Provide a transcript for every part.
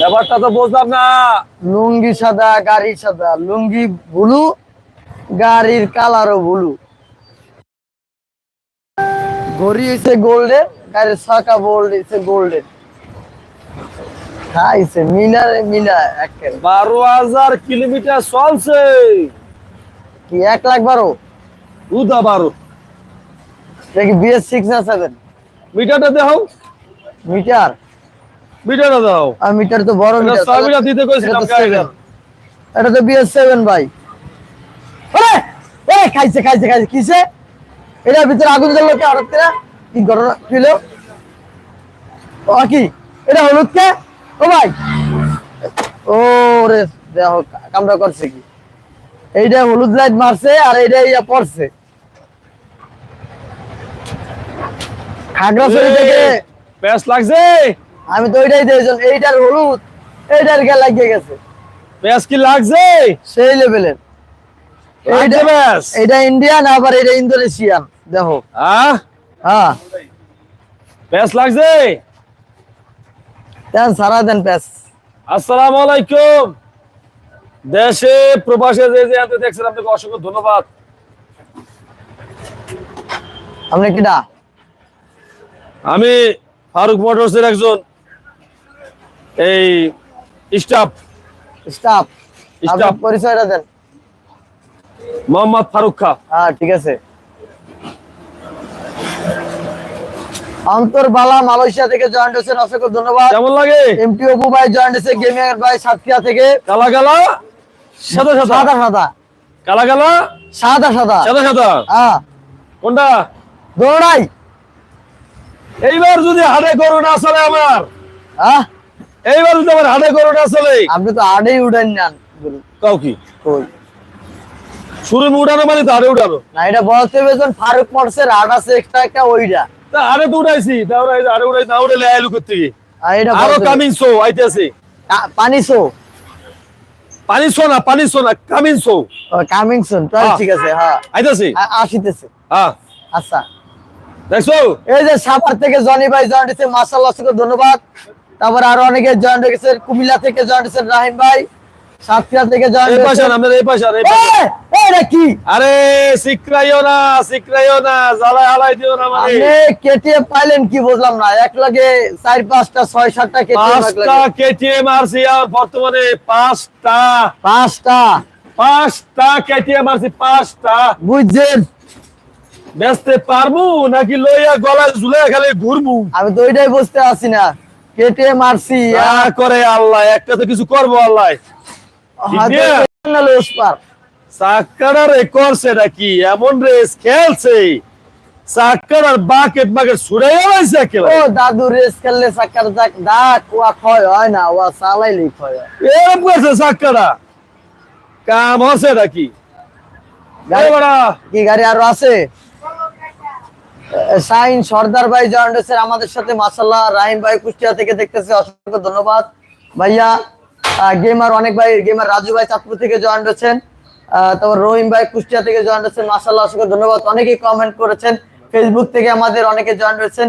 ব্যাপারটা তো বুঝলাম না। লুঙ্গি সাদা গাড়ি সাদা। লুঙ্গি ব্লু গাড়ির কালারও ব্লু। ঘড়ি হয়েছে গোল্ডেন গাড়ির চাকা বোল্ড হয়েছে গোল্ডেন খাইছে মিনারে মিনা একের। বারো হাজার কিলোমিটার চলছে। কি এক লাখ বারো? উদা বারো। দেখি বিএস সিক্স না সেভেন মিটারটা দেখাও। মিটার? মিটারটা দাও আর মিটার তো বড় মিটার ছয় মিটার দিতে কইছিলাম এটা তো। বিএস সেভেন ভাই। ওরে এ খাইছে খাইছে খাইছে কিসে? এটার ভিতরে আগুন জ্বললো কে? হঠাৎ করে কি ঘটনা ছিল? ও কি? এটা হলুদ কে? ও ভাই। ও রে দেখো কামড়া করছে কি? এইটা হলুদ লাইট মারছে আর এইটা ইয়া পড়ছে। খাগড়াছড়ি থেকে এ, প্যাঁচ লাগছে। আমি তো ওইটাই দিয়েছিলাম এইটার হলুদ এইটার গে লাগিয়ে গেছে। প্যাঁচ কি লাগছে? সেই লেভেলের এইটা প্যাঁচ এটা ইন্ডিয়ান আবার এটা ইন্দোনেশিয়ান দেখো। হ্যাঁ। হ্যাঁ লাগছে? দেন সারা দেন প্যাস আসসালামু আলাইকুম। দেশে প্রবাসে যে যে আনতে দেখছেন আপনাকে অসংখ্য ধন্যবাদ। আপনি কিটা আমি ফারুক মোটরসের একজন এই স্টাফ। স্টাফ. আপনার পরিচয়টা দেন। মোহাম্মদ ফারুক খা। হ্যাঁ ঠিক আছে। অন্তরবালা মালয়েশিয়া থেকে জয়েন্ট হয়েছেন অসংখ্য ধন্যবাদ। কেমন লাগে? এমটি অপু ভাই জয়েন্ট হয়েছে গেমিং ভাই সাতক্ষীরা থেকে। কালা কালা? সাদা সাদা? সাদা সাদা। কালা কালা? সাদা সাদা। সাদা সাদা? হ্যাঁ। কোনটা? দৌড়াই এইবার যদি হাটে গরু না চলে আমার। হ্যাঁ এইবার যদি আমার হাটে গরু না চলে। আপনি তো আড়েই উঠেন নেন গরু। কাউ কি? কই? শুরু উঠানো মানে তো হাটে উঠানো না এটা বলতে ফারুক মরছে রাড আছে এক্সট্রা একটা ওইটা। তা তো তা ওরা হাটে উঠাই না আইলু করতে আরও কামিং শো আইতেছে। পানি শো। পানি শো না পানি শো না কামিং শো। কামিং তাহলে হ্যাঁ। ঠিক আছে হ্যাঁ। আইতেছে? আসিতেছে। হ্যাঁ। আচ্ছা। দেখছ? এই যে সাপার থেকে জনি ভাই জয়েন্ট হয়েছে মাসাল্লাহ ধন্যবাদ। তারপর আরও অনেকে জয়েন্ট হয়েছে কুমিল্লা থেকে জয়েন্ট হয়েছে রাহিম ভাই। সাতক্ষীরা থেকে জয়েন্ট এই পাশে হয়েছে। এই পাশে এই পাশে এটা কি? আরে সিকরাইও না সিকরাইও না জ্বালায় হালাই দিও না মানে। আপনি কেটিএ পাইলেন কি বুঝলাম না। এক লাগে চার পাঁচটা ছয় সাতটা কেটিএম পাঁচটা কেটিএম আর বর্তমানে পাঁচটা। পাঁচটা। পাঁচটা কেটিএম পাঁচটা। বুঝছেন? বেচতে পারব নাকি লইয়া গলায় ঝুলে খালি ঘুরবো? আমি তো ওইটাই বুঝতে আছি না। কেটিএম আরসি যা করে আল্লাহ একটা তো কিছু করব আল্লাহ। চাক্কার করছে নাকি এমন রেস খেলছে। চাক্কার বাকেট বাকেট ছুড়ে গেছে ও দাদু রেস খেললে চাকার দাগ দাগ ওয়া ক্ষয় হয় না ওয়া চালাইলেই ক্ষয় হয়। এরকম করছে চাক্কারা কাম হচ্ছে নাকি গাড়ি- এই কি গাড়ি আরও আছে? সাইন সর্দার ভাই জয়েন্ট আমাদের সাথে মাসাল্লাহ রাহিম ভাই কুষ্টিয়া থেকে দেখতেছে। অসংখ্য ধন্যবাদ। ভাইয়া গেমার অনেক ভাই গেমার রাজু ভাই চাঁদপুর থেকে জয়েন্ট হয়েছেন। তারপর রহিম ভাই কুষ্টিয়া থেকে জয়েন্ট হয়েছেন। মাসাল্লাহ অসংখ্য ধন্যবাদ। অনেকেই কমেন্ট করেছেন। ফেসবুক থেকে আমাদের অনেকে জয়েন্ট হয়েছেন।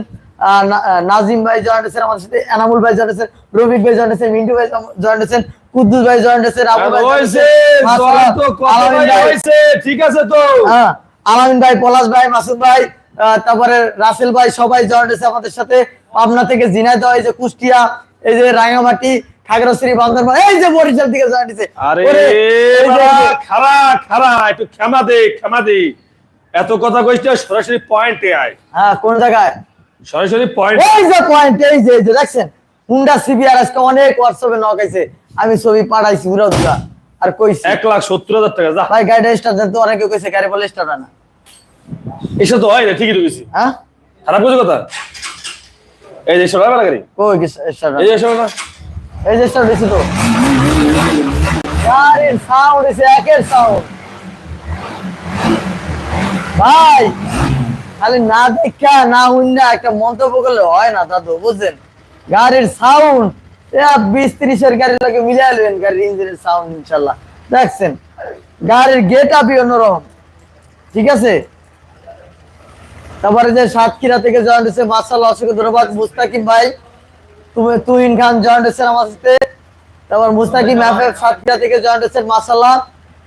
নাজিম ভাই জয়েন্ট হয়েছেন আমাদের সাথে এনামুল ভাই জয়েন্ট হয়েছেন রফিক ভাই জয়েন্ট হয়েছেন মিন্টু ভাই জয়েন্ট হয়েছেন কুদ্দুস ভাই জয়েন্ট হয়েছেন আবু ভাই ভাই- ঠিক আছে তো? হ্যাঁ আলামিন ভাই পলাশ ভাই মাসুদ ভাই তারপরে রাসেল ভাই সবাই জয়েন্ট হয়েছে আমাদের সাথে। পাবনা থেকে ঝিনাইদহ এই যে কুষ্টিয়া এই যে রাঙ্গামাটি খাগড়াছড়ি বান্দরবান এই যে বরিশাল হয়েছে আরে খারা খারা একটু ক্ষমা দে ক্ষমা দে। এত কথা কইছ সরাসরি পয়েন্টে আয়। হ্যাঁ কোন জায়গায়? সরাসরি পয়েন্ট এই যে পয়েন্ট এই যে যে দেখছেন? হুন্ডা সিবিআর আজকে অনেক হোয়াটসঅ্যাপে আমি ছবি পাঠাইছি পুরো দুটা আর কইছি এক লাখ সত্তর হাজার টাকা যা। ভাই গাড়িটা স্টার্ট দেন তো অনেকে কইছে গাড়ি বলে স্টার্ট না। এসব তো হয় না ঠিকই ঢুকেছি হ্যাঁ? খারাপ কিছু কথা? এই যে সবাই গাড়ি? কই স্টার্ট এই যে সবাই তো। গাড়ির সাউন্ড এসে একের সাউন্ড ভাই, খালি না দেখা, না একটা মন্তব্য করলে হয় না দাদু বুঝছেন। গাড়ির সাউন্ড বিশ ত্রিশের গাড়ির লোকে নেবেন, গাড়ির ইঞ্জিনের সাউন্ড ইনশাল্লাহ। দেখছেন, গাড়ির গেট আপই অন্যরকম। ঠিক আছে? তারপরে যে সাতক্ষীরা থেকে জয়েন হয়েছে মার্শাল্লাহ অসংখ্য ধন্যবাদ, মুস্তাকিম ভাই। তুহিন খান জয়েন হয়েছেন আমার সাথে তারপর মুস্তাকিম এফএফ সাতক্ষীরা থেকে জয়েন হয়েছেন মার্শাল্লাহ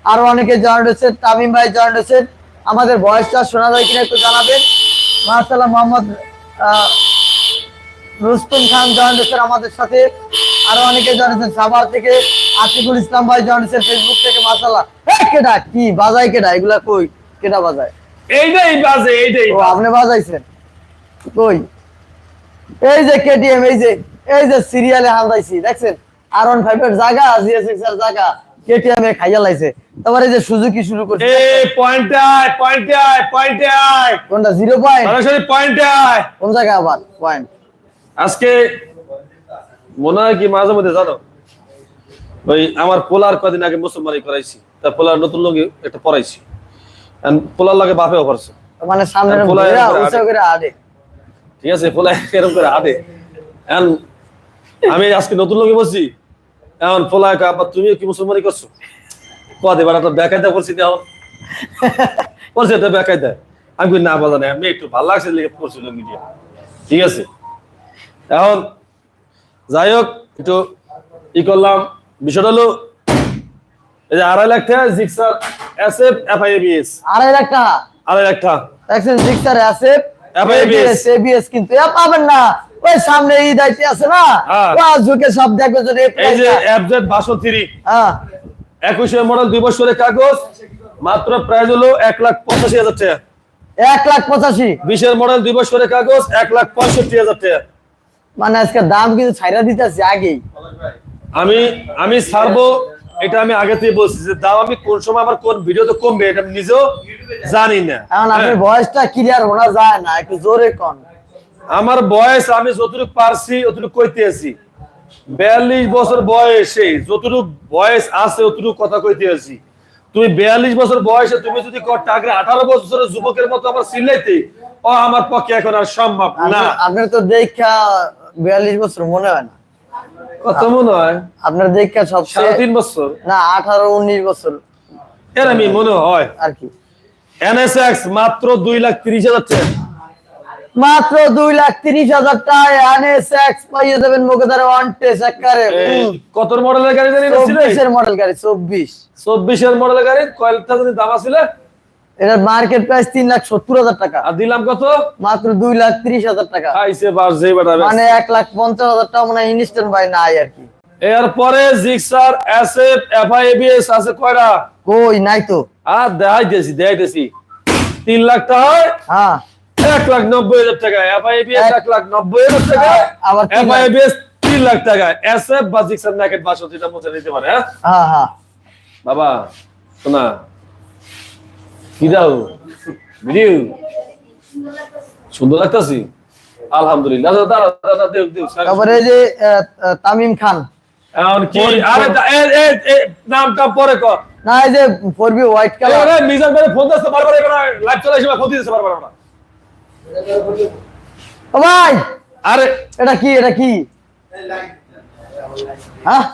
আরও অনেকে জয়েন হয়েছেন তামিম ভাই জয়েন হয়েছেন আমাদের ভয়েসটা শোনা যায় কিনা একটু জানাবেন। মার্শাল্লাহ মোহাম্মদ রুস্তম খান জয়েন হয়েছেন আমাদের সাথে। আরও অনেকে জয়েন হয়েছেন সাভার থেকে আতিকুল ইসলাম ভাই জয়েন হয়েছেন ফেসবুক থেকে মার্শাল্লাহ কেডা? কি বাজায় কেডা? এগুলা কই? কেডা বাজায়? এইটাই বাজে এইটাই আপনি বাজাইছেন? কই? এই যে কেটিএম এই যে এই যে সিরিয়ালে হালদাইছি দেখছেন? আর ওয়ান ফাইভ এর জায়গা জিএসএক্স এর জায়গা কেটিএম এ খাইয়া লাইছে। তারপরে এই যে সুজুকি শুরু করছে। এই পয়েন্টে আয় পয়েন্টে আয় পয়েন্টে আয়। কোনটা? জিরো পয়েন্ট সরাসরি পয়েন্টে আয়। কোন জায়গা আবার? পয়েন্ট আজকে মনে হয় কি মাঝে মধ্যে জানো? ওই আমার পোলার কদিন আগে মুসলমানি করাইছি। তা পোলার নতুন লোক একটা পড়াইছি। পোলার লাগে বাপেও করছে মানে সামনে আদে। ঠিক আছে পোলা এরকম করে এখন আমি আজকে নতুন লোকে বলছি। এখন পোলা আব্বা তুমিও কি মুসলমানি করছ? কদে এবার একটা বেকায়দা করছি এখন? করছে এটা বেকায়দা। আমি না বলা নাই আমি একটু ভালো লাগছে লিখে করছিল মিডিয়া ঠিক আছে? এখন যাই হোক একটু ই করলাম। বিষয়টা হলো এই যে আড়াই লাখ টাকা Gixxer S F F I BS আড়াই লাখ টাকা? আড়াই লাখ টাকা। দেখছেন সিক্সার আছে ABS এবিএস কিন্তু এ পাবেন না। ওই সামনে ঈদ আইতে আছে না? হ্যাঁ। সব দেখবে এই যে এফজেড হ্যাঁ। একুশের মডেল দুই বছরের কাগজ মাত্র প্রাইস হলো এক লাখ পঁচাশি হাজার টাকা। এক লাখ মডেল দুই বছরের কাগজ লাখ পঁয়ষট্টি হাজার টাকা। মানে আজকে দাম কিন্তু ছাইরা দিতেছে আগেই। আমি আমি ছাড়বো এটা আমি আগে থেকে বলছি যে দাম আমি কোন সময় আমার কোন ভিডিওতে কমবে এটা আমি নিজেও জানি না। এখন আপনার। বয়সটা ক্লিয়ার হোনা যায় না একটু জোরে কন। আমার বয়স আমি যতটুকু পারছি অতটুকু কইতে আছি। বিয়াল্লিশ বছর বয়সে যতটুকু বয়স আছে অতটুকু কথা কইতে আছি। তুমি বিয়াল্লিশ বছর বয়সে তুমি যদি টাকা আঠারো বছরের যুবকের মতো আমার চিল্লাইতে ও আমার পক্ষে এখন আর সম্ভব না। আপনার- তো দেখা বিয়াল্লিশ বছর মনে হয় না। কত মনে হয়? আপনার দেখা সাড়ে সবচেয়ে তিন বছর? না আঠারো উনিশ বছর। এর আমি মনে হয়। আর কি। এনএসএক্স মাত্র দুই লাখ তিরিশ হাজার টাকা। মাত্র দুই লাখ তিরিশ হাজার পাইয়ে দেবেন ওয়ান টেস একবারে। কত মডেলের গাড়ি জানি চব্বিশের মডেল গাড়ি চব্বিশ। চব্বিশের মডেলের গাড়ি কয়েকটা জানি দাম আছিল এটার মার্কেট প্রাইস তিন লাখ সত্তর হাজার টাকা। আর দিলাম কত? মাত্র দুই লাখ তিরিশ হাজার টাকা। মানে এক লাখ পঞ্চাশ হাজার টাকা মানে ইনস্ট্যান্ট বাই নাই আর কি। এরপরে জিক্সার এসএফ এফআই এবিএস আছে কয়টা? কই নাই তো। আর দেখাইতেছি দেখাইতেছি। তিন লাখ টাকা হ্যাঁ। এক লাখ নব্বই হাজার টাকা এফআই এক- এক লাখ নব্বই হাজার টাকা আবার তিন এফআই লাখ। এবিএস তিন লাখ টাকা এসএফ বা জিক্সার ন্যাকেট বাসন্তীটা মুছে নিতে পারে হ্যাঁ? হ্যাঁ হ্যাঁ। বাবা শোনা কি দাও? ভিডিও? সুন্দর লাগতাছি? আলহামদুলিল্লাহ তারপরে যে তামিম খান। নামটা পরে কর। না এই যে পরবি হোয়াইট কালার এবারে মিজান ভাই ফোন লাইভ চলে ও ভাই! আরে! এটা কি এটা কি? হ্যাঁ?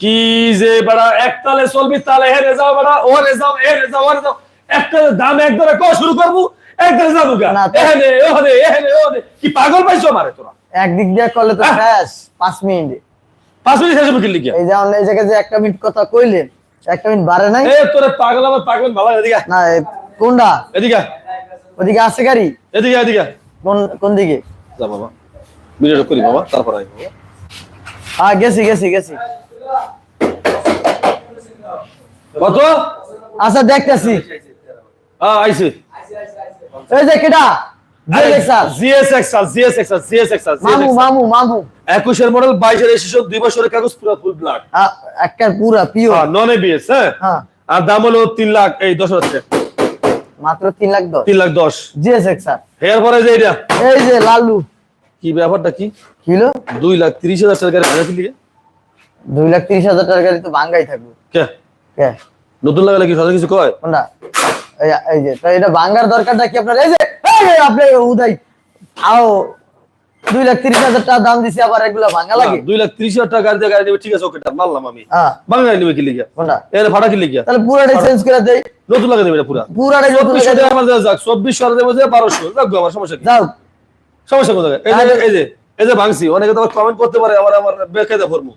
কি যে বড়া এক তালে চলবি তালে হেরে যাও বড়া ওরে যাও এরে যাও ওরে যাও। একটা দাম একদরে কো শুরু করব একদরে যাব গা। না, তো- এহেনে ওরে এহেনে ওরে কি পাগল পাইছো আমারে তোরা? একদিক দিয়ে করলে তো। শেষ পাঁচ মিনিট। পাঁচ মিনিট শেষ হবে কি লিখিয়া এই এই জায়গায় যে একটা মিনিট কথা কইলেন একটা মিনিট বাড়ে নাই? এ তোরে পাগল আমার পাগল ভালো এদিকে না কোনটা? এদিকে ওদিকে আছে গাড়ি? এদিকে এদিকে। কোন কোন দিকে? যা বাবা। ভিডিওটা করি বাবা তারপর আই বাবা হ্যাঁ গেছি গেছি গেছি। কত? আচ্ছা দেখতেছি। হ্যাঁ আইছে। এই যে মামু একুশের মডেল বাইশের রেজিস্ট্রেশন দুই বছরের কাগজ পুরো ফুল ব্লাড আ- একটা পুরা পিও নন এবিএস হ্যাঁ? হ্যাঁ। আর দাম হলো তিন লাখ এই দশ হাজার মাত্র তিন লাখ দশ। তিন লাখ দশ। জিএসএক্স স্যার এর পরে যে এটা এই যে লালু। কি ব্যাপারটা কি? কিলো দুই লাখ তিরিশ হাজার টাকার গাড়ি ভাড়া দিলি দুই লাখ তিরিশ হাজার টাকার গাড়ি তো ভাঙ্গাই থাকবে। কে? কে? নতুন লাগালে কি সাথে কিছু কয়? না এই যে তো এটা ভাঙ্গার দরকারটা কি আপনার? এই যে এই আপনি উদয়। আও দুই লাখ তিরিশ হাজার টাকা দাম দিছি আবার এগুলা ভাঙা লাগে? দুই লাখ ত্রিশ হাজার টাকা গাড়ি গাড়ি নেবে ঠিক আছে ওকে আমি। হ্যাঁ। বাংলায় নেবে কি লিখিয়া এর ভাড়া কি লিখিয়া তাহলে পুরাটাই চেঞ্জ করে নতুন লাগে দেবে পুরা। পুরাটাই নতুন আমার যাক চব্বিশশো আর দেবো যে বারোশো। রাখব আমার সমস্যা যাও। সমস্যা কোথায়? এই যে এই যে এই যে ভাঙছি অনেকে তো কমেন্ট করতে পারে আবার আমার বেকায়দা ফর্মু।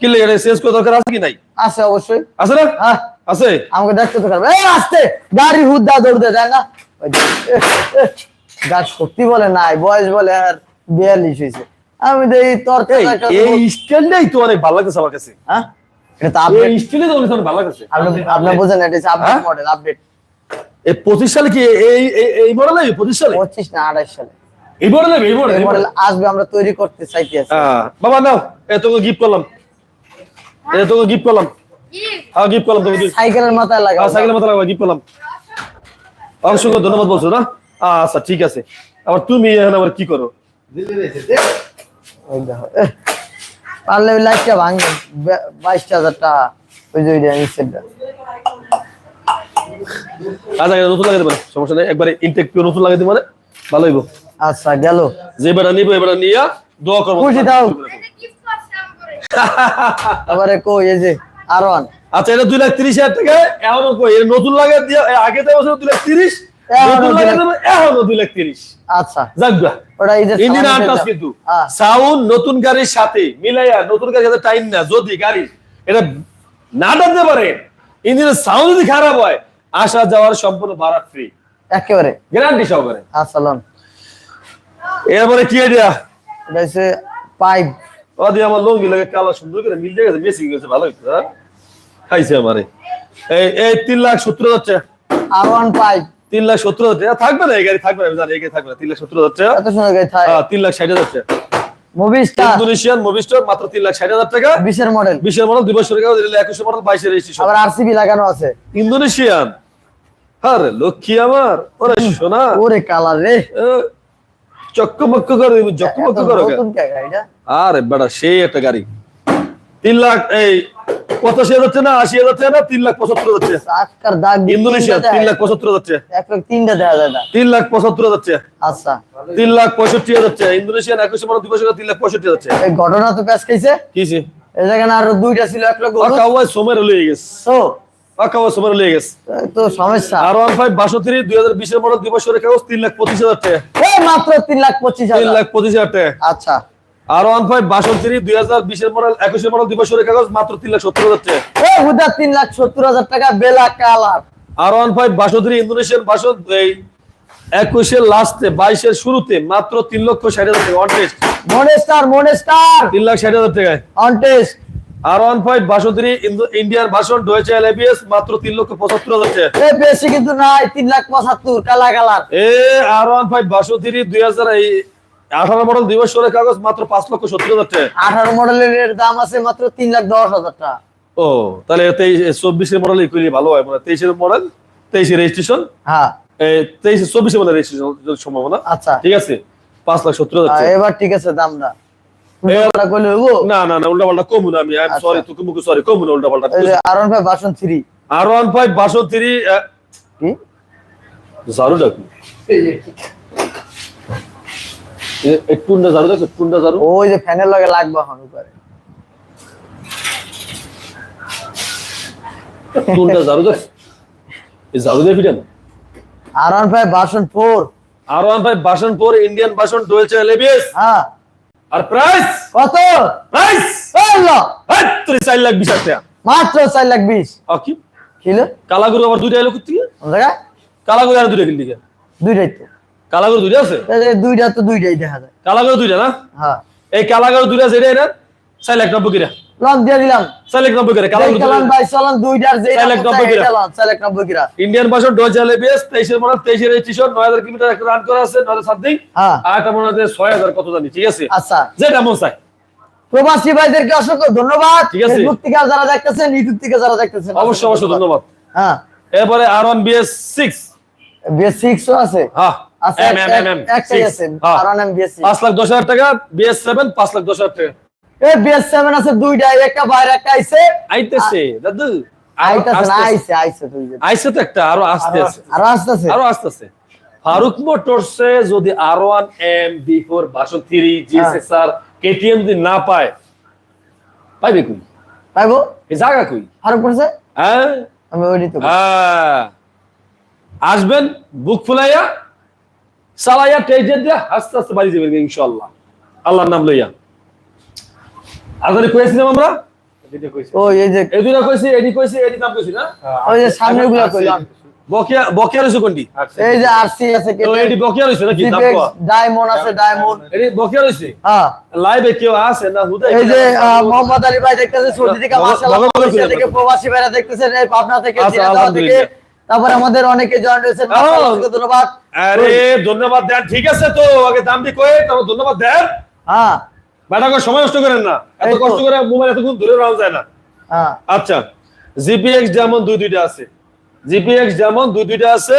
কি লিখে এটা চেঞ্জ করে দরকার আছে কি নাই? আছে অবশ্যই। আছে না? হ্যাঁ। আছে? আমাকে দেখতে তো এই আসতে! গাড়ি হুদ্দা দৌড়তে দেয় না? গাছ সত্যি বলে নাই বয়স বলে আর বিয়াল্লিশ হয়েছে আমি তো এই তোর এই এই স্টাইলটাই তো অনেক ভালো লাগতেছে আমার কাছে। হ্যাঁ? এটা তো আপডেট এই স্টাইলই তো অনেক ভালো লাগতেছে। আপনি আপনি বুঝেন এটা আপডেট হ্যাঁ? মডেল আপডেট এই পঁচিশ সালে কি এই এই এই মডেল পঁচিশ সালে? পঁচিশ না আঠাশ সালে। এই মডেল এই মডেল এই মডেল আসবে আমরা তৈরি করতে চাইতে আছি। হ্যাঁ বাবা নাও এ তোকে গিফট করলাম। এ তোকে গিফট করলাম। হ্যাঁ গিফট করলাম তোকে সাইকেলের মাথায় লাগা হ্যাঁ সাইকেলের লাগবে গিফট করলাম। অসংখ্য ধন্যবাদ বলছো না? আচ্ছা ঠিক আছে। আবার তুমি এখন আবার কি করো? পারলে ওই লাইটটা ভাঙবে বাইশ হাজার টাকা। ওই যে ওইটা নিচেরটা আচ্ছা এটা নতুন লাগাই দেবে সমস্যা নেই। একবারে ইনটেক পিও নতুন লাগাই দেবে মানে ভালো হইব। আচ্ছা গেল। যে বেড়া নিবো এবারে নিয়া দোয়া করব। খুশি দাও তারপরে কই এই যে আর আচ্ছা এটা দুই লাখ তিরিশ হাজার টাকা। এখনও কই এটা নতুন লাগাই দিয়া আগে তো বছর দুই লাখ তিরিশ। নতুন আচ্ছা। হ্যাঁ। সাউন্ড নতুন গাড়ির সাথে মিলাইয়া নতুন গাড়ির সাথে টাইম না যদি গাড়ি এটা না টানতে পারে ইঞ্জিনের সাউন্ড যদি খারাপ হয় আসা যাওয়ার সম্পূর্ণ ভাড়া ফ্রি একেবারে। গ্যারান্টি সহকারে। আচ্ছা লন। এরপরে কি আইডিয়া এটা হচ্ছে পাইপ। ওদি আমার লঙ্গি লাগে কালো সুন্দর করে মিল গেছে মেসি গেছে ভালো হইতো হ্যাঁ? খাইছে আমারে। এই এই তিন লাখ সত্তর হাজার আর ওয়ান পাইপ তিন লাখ সত্তর হাজার টাকা। থাকবে না এই গাড়ি থাকবে না এই গাড়ি থাকবে না। তিন লাখ সত্তর হাজার টাকা। গাড়ি হ্যাঁ, তিন লাখ ষাট হাজার টাকা। মুভি স্টার ইন্দোনেশিয়ান মুভিস্টোর মাত্র তিন লাখ ষাট হাজার টাকা। বিশের মডেল বিশের মডেল দুই বছর একুশে মডেল বাইশের রেজিস্ট্রেশন আবার আরসিবি লাগানো আছে। ইন্দোনেশিয়ান আরে লক্ষ্মী আমার। ওরে সোনা। ওরে রে। চক্কমক্ক করে চক্কমক্ক এত করো নতুন কে গাড়িটা? আরে বেটা সেই একটা গাড়ি। তিন লাখ এই পঁচাশি হাজার টাকা না? আশি হাজার না? তিন লাখ পঁচাত্তর দিয়ে ইন্দোনেশিয়া তিন লাখ পঁচাত্তর তিনটা দেখা যায় না। তিন লাখ পঁচাত্তর টাকা আচ্ছা। তিন লাখ পঁয়ষট্টি হাজার টাকা ইন্দোনেশিয়ান একুশে বছর তিন লাখ পঁয়ষট্টি এই ঘটনা তো প্যাস খাইছে? কিসে এই আরও দুইটা ছিল এক লক্ষ সময় গেছে। তো? সমস্যা। আর ওয়ান ফাইভ বাষট্টি দুই হাজার বিশের মডেল দুই বছরের কাগজ তিন লাখ পঁচিশ হাজার টাকা মাত্র তিন লাখ পঁচিশ তিন লাখ পঁচিশ হাজার টাকা আচ্ছা। আর ওয়ান ফাইভ বাষট্টি দুই হাজার বিশের মডেল একুশের মডেল দুই বছরের কাগজ মাত্র তিন লাখ সত্তর হাজার টাকা। তিন লাখ সত্তর হাজার টাকা বেলা কালার। আর ওয়ান ফাইভ বাষট্টি ইন্দোনেশিয়ান বাসন এই একুশের লাস্টে বাইশের শুরুতে মাত্র তিন লক্ষ ষাট হাজার টাকা অন মনেস্টার মনেস্টার। তিন লাখ ষাট হাজার টাকায়। অন আর ওয়ান ফাইভ বাষট্টি ইন্ডিয়ান ভাষণ ডয়েছে এলএবিএস মাত্র তিন লক্ষ পঁচাত্তর হাজার টাকা। বেশি কিন্তু নাই তিন লাখ পঁচাত্তর কালা কালার। এ আর ওয়ান ফাইভ বাষট্টি দুই হাজার আঠারো মডেল দুই বছরের কাগজ মাত্র পাঁচ লক্ষ সত্তর হাজার টাকা। আঠারো মডেলের দাম আছে মাত্র তিন লাখ দশ হাজার টাকা। ও তাহলে তেইশ চব্বিশের মডেল ইকুয়ালি ভালো হয় মানে তেইশের মডেল তেইশের রেজিস্ট্রেশন হ্যাঁ। তেইশে চব্বিশে মডেল রেজিস্ট্রেশন সম্ভাবনা? আচ্ছা। ঠিক আছে পাঁচ লাখ সত্তর হাজার টাকা। এবার ঠিক আছে দামটা। করলে না না না উল্টা পাল্টা কমু না আমি। সরি তোকে মুখে সরি কমু না উল্টা পাল্টা R one five version three R one five বাষট্টি থ্রি টুন্ডা ঝাড়ু দেখো টুন্ডা ঝাড়ু। ওই যে ফ্যানের লগে লাগবে এখন উপরে। টুন্ডা ঝাড়ু দেখ। এই ঝাড়ু দিয়ে ফিটেন R one five version four R one five version four Indian version twelve channel ABS হ্যাঁ। আর প্রাইস কত? প্রাইস এই চার লাখ বিশ টাকা। মাত্র চার লাখ বিশ। আ, কি? কিলো? কালাগুরু আবার দুইটা এলো কোথেকে? কালাগুরু আর দুইটা কিনলি দুইটাই তো। কালাগুরু দুইটা আছে? দুইটা তো দুইটাই দেখা যায়। কালাগুরু দুইটা না? হ্যাঁ। এই কালাগুরু দুইটা যেটা এটা চার লাখ নব্বই কিরা। লন দিয়ে দিলাম। চার লাখ নব্বই কিরা কালাগুরু কালান ভাই চলন দুইটার যে চার লাখ নব্বই কিরা। চার লাখ নব্বই কিরা। ইন্ডিয়ান বাসন ডোজ এলএবিএস তেইশের মডেল তেইশের রেজিস্ট্রেশন নয় হাজার কিলোমিটার একটা রান করা আছে নয় সামথিং হ্যাঁ। আর একটা মনে হয় ছয় হাজার কত জানি ঠিক আছে? আচ্ছা। যেটা মন চাই প্রবাসী ভাইদেরকে অসংখ্য ধন্যবাদ। ঠিক আছে। ফেসবুক থেকে যারা দেখতেছেন ইউটিউব থেকে যারা দেখতেছেন অবশ্যই অবশ্যই ধন্যবাদ। হ্যাঁ। এরপরে R one BS six BS six আছে। হ্যাঁ। একটাই আছে হ্যাঁ। আর বিএস লাখ দশ হাজার টাকা বিএস লাখ হাজার টাকা। এই বিএস সেভেন আছে দুইটা একটা বাইরে একটা আইছে। আইতেছে দাদু। আরও আইতাছে না আসতেছে। আইছে আইছে দুইটা আইসে তো একটা আরও আসতে আছে। আর আসতেছে? আরও আসতেছে। ফারুক মোটরসে যদি R one M B four version three G GSXR KTM যদি না পায় পাইবে কই? পাইবো? জায়গা কই? ফারুক পড়ছে হ্যাঁ। আমি ওই তো হ্যাঁ। আসবেন বুক ফুলাইয়া চালাইয়া টেজে দিয়া আস্তে আস্তে বাড়ি যাবেন ইনশাল্লাহ আল্লাহর নাম লইয়া। আগে কয়েছিলাম আমরা ওই এই যে এই দুটা কইছি এডি কইছি এডি নাম কইছি না? ওই যে সামনে কইলাম। বকিয়া বকিয়া রইছে কোনটি? এই যে আরসি আছে তো এডি বকিয়া রইছে নাকি? ডায়মন্ড আছে ডায়মন্ড। এডি বকিয়া রইছে হ্যাঁ। লাইভে কেউ আছে না হুদা? এই যে আহ, মোহাম্মদ আলী ভাই দেখতেছে সৌদি থেকে মাশাআল্লাহ ভগবান মালয়েশিয়া করে থেকে প্রবাসী ভাইরা দেখতেছেন এই পাবনা থেকে আচ্ছা। তারপর আমাদের অনেকে জয়েন অসংখ্য ধন্যবাদ। আরে ধন্যবাদ দেন। ঠিক আছে তো আগে দাম দিয়ে কয়ে তারপর ধন্যবাদ দেন। হ্যাঁ। বেটা সময় নষ্ট করেন না। এত কষ্ট করে মোবাইল এতক্ষণ ধরে রাখা যায় না। হ্যাঁ। আচ্ছা জিপিএক্স যেমন দুই দুইটা আছে। জিপিএক্স যেমন দুই দুইটা আছে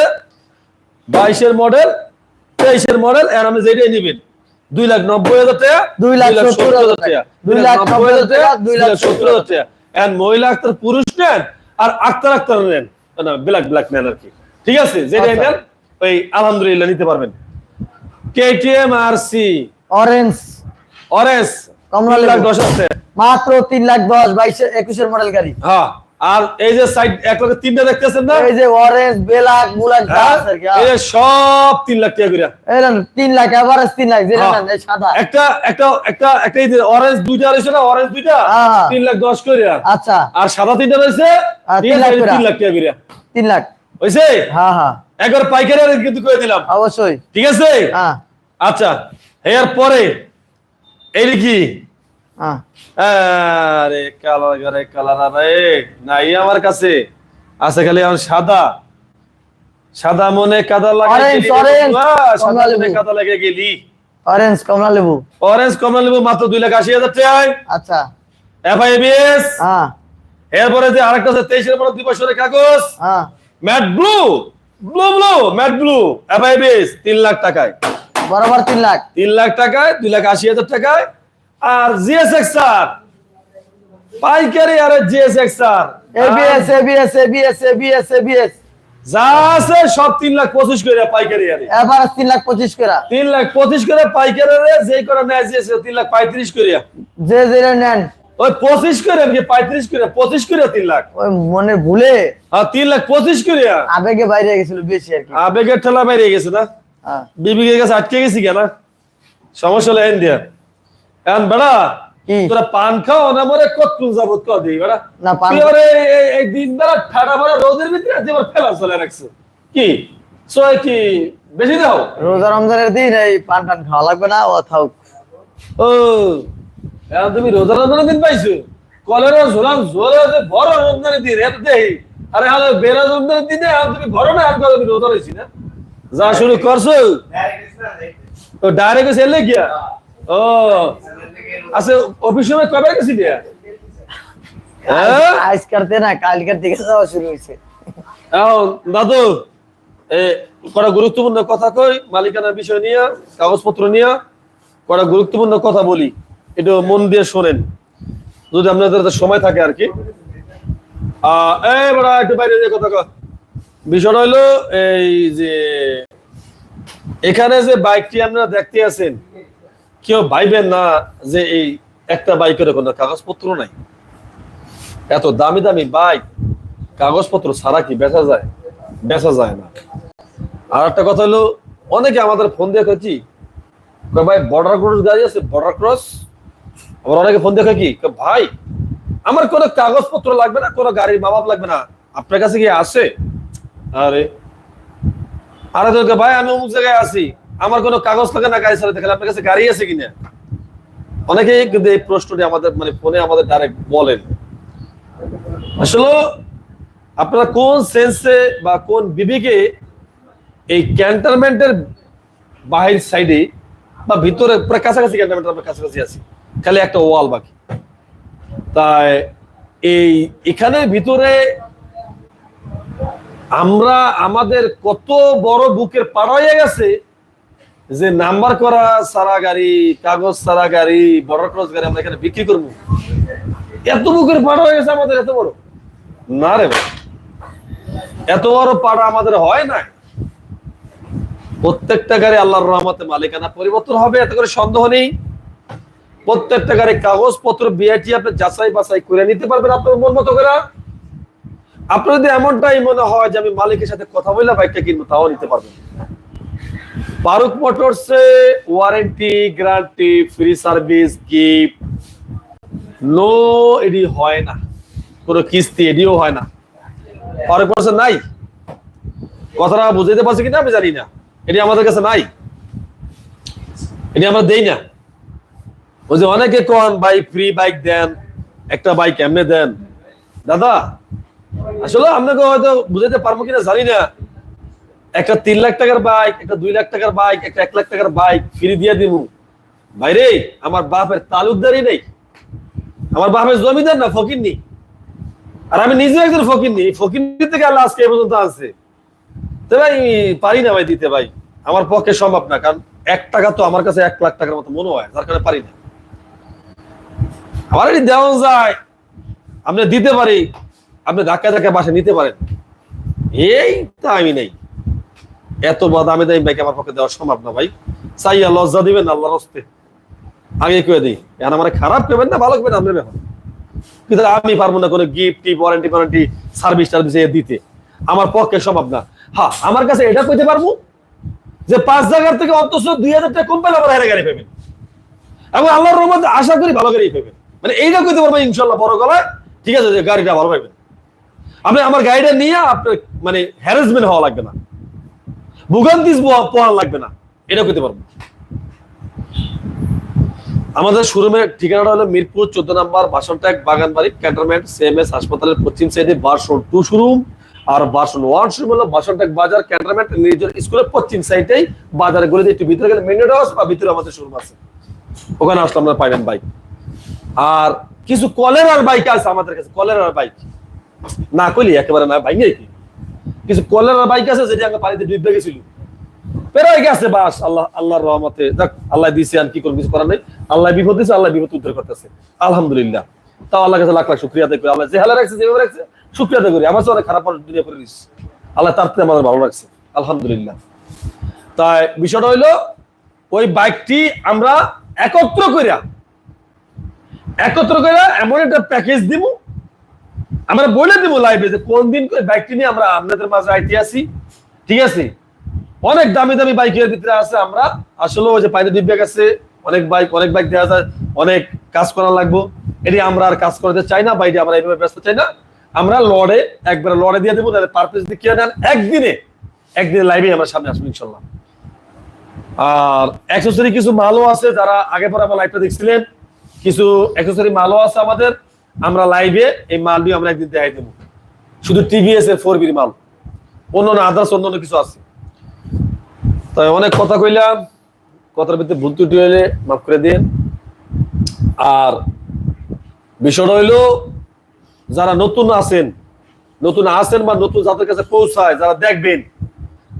বাইশের মডেল তেইশের মডেল এর আমি যেটাই নিবেন। দুই লাখ নব্বই হাজার টাকা দুই লাখ সত্তর হাজার টাকা। দুই লাখ নব্বই হাজার টাকা, দুই লাখ সত্তর হাজার টাকা। মহিলা আক্তার পুরুষ নেন আর আক্তার আক্তার নেন। না ব্ল্যাক ব্ল্যাক নেন আর কি। ঠিক আছে? যেটা আচ্ছা। নেন ওই আলহামদুলিল্লাহ নিতে পারবেন। KTM R C orange orange কমলা লাখ। দশ আছে। মাত্র তিন লাখ দশ বাইশে একুশের মডেল গাড়ি। হ্যাঁ। আর এই যে সাইড এক লাখ তিনটা দেখতেছেন না? এই যে অরেঞ্জ বেলাক মুলাক যা হ্যাঁ? আছে আর কি, এই হ্যাঁ। যে সব তিন লাখ টাকা করে এই তিন লাখ এভারেজ তিন লাখ যেটা হ্যাঁ। এই সাদা। একটা একটা একটা একটা এই যে অরেঞ্জ দুইটা রয়েছে না? অরেঞ্জ দুইটা? হ্যাঁ। তিন লাখ দশ করে আচ্ছা। আর সাদা তিনটা রয়েছে? হ্যাঁ, তিন লাখ তিন লাখ টাকা করে তিন লাখ। হয়েছে হ্যাঁ হ্যাঁ। একবার পাইকারি রেট কিন্তু করে দিলাম। অবশ্যই। ঠিক আছে? হ্যাঁ। আচ্ছা এর পরে এই কি? হ্যাঁ আরে কালার আরে কালার আরে নাই আমার কাছে। আছে খালি আমার সাদা। সাদা মনে কাদা লাগে সাদা মনে কাদা লাগে গেলি। অরেঞ্জ কমলা লেবু। অরেঞ্জ কমলা লেবু মাত্র দুই লাখ আশি হাজার টাকায়। আচ্ছা। এফআইবিএস হ্যাঁ এরপরে যে আরেকটা আছে তেইশের পরে দুই বছরের কাগজ। হ্যাঁ matte blue blue blue matte blue FIBS তিন লাখ টাকায়। বরাবর তিন লাখ। তিন লাখ টাকায় দুই লাখ আশি হাজার টাকায়। আর জিএসএক্স আর পাইকারি R GSX R ABS ABS ABS ABS ABS যা আছে সব তিন লাখ পঁচিশ করে পাইকারি আরে এভারেজ তিন লাখ পঁচিশ করে। তিন লাখ পঁচিশ করে পাইকারি রে যে করে নেয় জিএস তিন লাখ পঁয়ত্রিশ করে। যে যেটা নেন। ওই পঁচিশ করে কি পঁয়ত্রিশ করে পঁচিশ করে তিন লাখ। ওই মনে ভুলে। আর তিন লাখ পঁচিশ করে। আবেগে বাইরে গেছিল বেশি আর কি। আবেগের ঠেলা বাইরে গেছে না? হ্যাঁ। বিবিকের কাছে আটকে গেছি কেন? সমস্যা হলো এন দিয়া এখন বেড়া তোরা পান খাও না মরে কত যাবত দিই বেড়া? না, পান- এই- দিন বেলা ঠাডা ভরা রোদের ভিতরে আবার ফেলা চলে রাখছো। কি? সয় কি বেশি দাও? রোজা রমজানের দিন এই পান টান খাওয়া লাগবে না ও থাক। ও এখন তুমি রোজা রমজানের দিন পাইছো? কলেরা ঝোলাম ঝোলে যে বড় রমজানের দিন এত দেই আরে হ্যাঁ বেরা রমজানের দিনে এখন তুমি ঘর না আর তুমি রোজা রয়েছি না? যা শুরু করছ। তো ডাইরেক্ট এলে গিয়া? ও আচ্ছা অফিস সময় কবে গেছি দিয়া হ্যাঁ? আজ করতে না কালকের থেকে যাওয়া শুরু হয়েছে। দাদু কটা গুরুত্বপূর্ণ কথা কই মালিকানার বিষয় নিয়ে কাগজপত্র নিয়ে কটা গুরুত্বপূর্ণ কথা বলি একটু মন দিয়ে শোনেন যদি আপনাদের সময় থাকে আর কি। একটু বাইরে যে কথা কয়। বিষয়টা হইল এই যে এখানে যে বাইকটি আপনারা দেখতে আছেন কেউ ভাইবেন না যে এই একটা বাইকের কোনো কাগজপত্র নাই? এত দামি দামি বাইক, কাগজপত্র ছাড়া কি বেচা যায়? বেচা যায় না। আর একটা কথা হলো, অনেকে আমাদের ফোন দিয়ে কি ভাই বর্ডার ক্রস গাড়ি আছে বর্ডার ক্রস আবার অনেকে ফোন কয় কি ভাই, আমার কোনো কাগজপত্র লাগবে না, কোনো গাড়ির মামাপ লাগবে না। আপনার কাছে কি আছে? আরে আরে ভাই, আমি অমুক জায়গায় আছি। আমার কোনো কাগজ থাকে না, গাড়ি চালাতে আপনার কাছে গাড়ি আছে কিনা? অনেকেই কিন্তু এই প্রশ্নটি আমাদের মানে ফোনে আমাদের ডাইরেক্ট বলেন। আসলে আপনারা কোন সেন্সে বা কোন বিবেকে এই ক্যান্টনমেন্টের বাহির সাইডে বা ভিতরে প্রায় কাছাকাছি ক্যান্টনমেন্ট আমরা কাছাকাছি আছি? খালি একটা ওয়াল বাকি। তাই এই, এখানে ভিতরে আমরা আমাদের কত বড় বুকের পাড়া হয়ে গেছে যে নাম্বার করা সারা গাড়ি, কাগজ সারা গাড়ি বড় ক্রস গাড়ি আমরা এখানে বিক্রি করব। এত বুকের পাড়া হয়ে গেছে আমাদের, এত বড়। না রে ভাই, এত বড় পাড়া আমাদের হয় না। প্রত্যেকটা গাড়ি আল্লাহর রহমতে মালিকানা পরিবর্তন হবে, এত করে সন্দেহ নেই। প্রত্যেকটা গাড়ি কাগজপত্র বিআইটি আপনি যাচাই বাছাই করে নিতে পারবেন আপনার মন মতো করে। আপনার যদি এমনটাই মনে হয় যে আমি মালিকের সাথে কথা বললে বাইকটা কিনবো, তাও নিতে পারবেন। Faruk মোটরসে warranty guarantee free service gift no এডি হয় না। কোনো কিস্তি এডিও হয় না। ফারুক মোটরসে নাই। কথাটা বুঝাইতে পারছি কিনা আমি জানি না। এটি আমাদের কাছে নাই। এটি আমরা দেই না। ওই যে অনেকে কন বাইক ফ্রি বাইক দেন, একটা বাইক এমনি দেন। দাদা, আসলে আপনাকে হয়তো বুঝাইতে পারব কিনা জানি না। একটা তিন লাখ টাকার বাইক একটা দুই লাখ টাকার বাইক একটা এক লাখ টাকার বাইক ফ্রি দিয়ে দিব ভাইরে, আমার বাপের তালুকদারি নেই। আমার বাপের জমিদার না ফকির নেই আর আমি নিজে একজন ফকির নেই ফকির থেকে আল্লাহ আজকে পর্যন্ত আছে তো ভাই, পারি না ভাই দিতে ভাই। আমার পক্ষে সম্ভব না, কারণ এক টাকা তো আমার কাছে এক লাখ টাকার মতো মনে হয়, যার কারণে পারি না। আমার দেওয়া যায়। আপনি দিতে পারি। আপনি ধাক্কা ধাক্কা বাসা নিতে পারেন। এই তো আমি নেই। এত বড় দামে বাইক আমার পক্ষে দেওয়া সম্ভব না ভাই। চাইয়া লজ্জা দিবেন, আল্লাহর হস্তে। আগে কয়ে দিই, এখন আমার খারাপ করবেন না, ভালো করবেন ব্যাপার কিন্তু আমি পারব না কোনো গিফট ওয়ারেন্টি ওয়ারেন্টি সার্ভিস টার্ভিস দিতে। আমার পক্ষে সম্ভব না। হ্যাঁ আমার কাছে এটা কইতে পারব যে পাঁচ জায়গার থেকে অন্তত দুই হাজার টাকা কম পেলে আবার হেরে গাড়ি পাবেন এবং আল্লাহর রহমত আশা করি ভালো গাড়ি পাবেন মানে এইটা কইতে পারব ইনশাল্লাহ বড় গলায়, ঠিক আছে, যে গাড়িটা ভালো পাবেন আপনি আমার গাড়িটা নিয়ে আপনার মানে হ্যারাসমেন্ট হওয়া লাগবে না। ভুগান্তিস পোহান লাগবে না। এটা কইতে পারব। আমাদের শোরুমের ঠিকানাটা হলো মিরপুর চোদ্দ নাম্বার বাসনট্যাক বাগানবাড়ি, ক্যান্টনমেন্ট সিএমএস হাসপাতালের পশ্চিম সাইডে বারশন টু শোরুম আর বাসন ওয়ান শোরুম হলো বাসনট্যাক বাজার, ক্যান্টনমেন্ট, নিজের স্কুলের পশ্চিম সাইডেই বাজারে গলিতে একটু ভিতরে গেলে মেন বা ভিতরে আমাদের শোরুম আছে। ওখানে আসলে আমরা পাইবেন বাইক আর কিছু কলেরার বাইক আছে আমাদের কাছে কলেরার বাইক না কইলি, একেবারে না ভাই কি কিছু কলেরার বাইক আছে, যেটা আমরা পানিতে ডুববে গেছিল। পেরাই গেছে বাস, আল্লাহ আল্লাহর রহমতে। আল্লাহ দিছে, আর কি করব কিছু করার নেই। আল্লাহ বিপদ দিছে, আল্লাহ বিপদ উদ্ধার করতেছে। আলহামদুলিল্লাহ। তাও আল্লাহ কাছে লাখ লাখ শুক্রিয়া আল্লাহ যে রাখছে, যেভাবে রাখছে, শুক্রিয়া আমার অনেক খারাপ দুনিয়া করে দিচ্ছে আল্লাহ তার থেকে আমাদের ভালো রাখছে। আলহামদুলিল্লাহ। তাই বিষয়টা হইল, ওই বাইকটি আমরা একত্র করিয়া একত্র করে এমন একটা প্যাকেজ দিব আমরা বলে দিব লাইভে যে কোন দিন বাইকটি নিয়ে আমরা আপনাদের মাঝে আইতে আসি। ঠিক আছে? অনেক দামি দামি বাইকের ভিতরে আছে আমরা। আসলে ওই যে পাইলে দিব্যাগ আছে, অনেক বাইক অনেক বাইক দেওয়া যায়, অনেক কাজ করা লাগবো। এটি আমরা আর কাজ করতে চাই না, বাইরে আমরা এইভাবে ব্যস্ত চাই না। আমরা লড়ে, একবার লড়ে দিয়ে দেবো, তাহলে পারপেস দিয়ে নেন একদিনে একদিনে লাইভে আমরা সামনে আসব ইনশাল্লাহ। আর অ্যাক্সেসরি কিছু মালও আছে, যারা আগে পরে আমার লাইভটা দেখছিলেন। কিছু অ্যাক্সেসরি মালও আছে আমাদের। আমরা লাইভে এই মাল মালটি আমরা একদিন দেখাই দেবো। শুধু টিভিএস এর ফোর বির মাল। অন্য আদার্স অন্য কিছু আছে। তাই অনেক কথা কইলাম, কথার ভিতরে ভুল ত্রুটি হইলে মাফ করে দিন আর বিষয়টা হইল, যারা নতুন আছেন নতুন আছেন বা নতুন যাদের কাছে পৌঁছায়, যারা দেখবেন,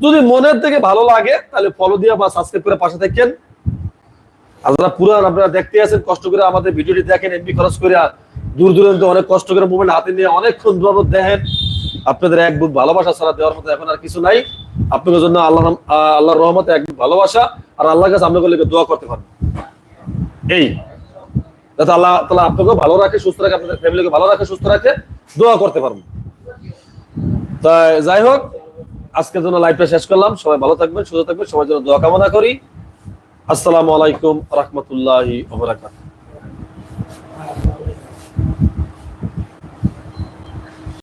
যদি মনের থেকে ভালো লাগে, তাহলে ফলো দিয়ে বা সাবস্ক্রাইব করে পাশে থাকেন। আর যারা পুরান আপনারা দেখতে আছেন, কষ্ট করে আমাদের ভিডিওটি দেখেন এমবি খরচ করে দূর দূরান্ত অনেক কষ্ট করে মোবাইল হাতে নিয়ে অনেকক্ষণ দুয়াবত দেখেন আপনাদের এক বুক ভালোবাসা ছাড়া দেওয়ার মতো এখন আর কিছু নাই। আপনাদের জন্য আল্লাহ আল্লাহর রহমতে এক বুক ভালোবাসা। আর আল্লাহর কাছে আপনাকে লেগে দোয়া করতে পারবেন এই, যাতে আল্লাহ তালা আপনাকে ভালো রাখে, সুস্থ রাখে, আপনাদের ফ্যামিলিকে ভালো রাখে, সুস্থ রাখে, দোয়া করতে পারবেন তাই যাই হোক, আজকের জন্য লাইভটা শেষ করলাম। সবাই ভালো থাকবেন, সুস্থ থাকবেন, সবার জন্য দোয়া কামনা করি। আসসালামু আলাইকুম রহমতুল্লাহি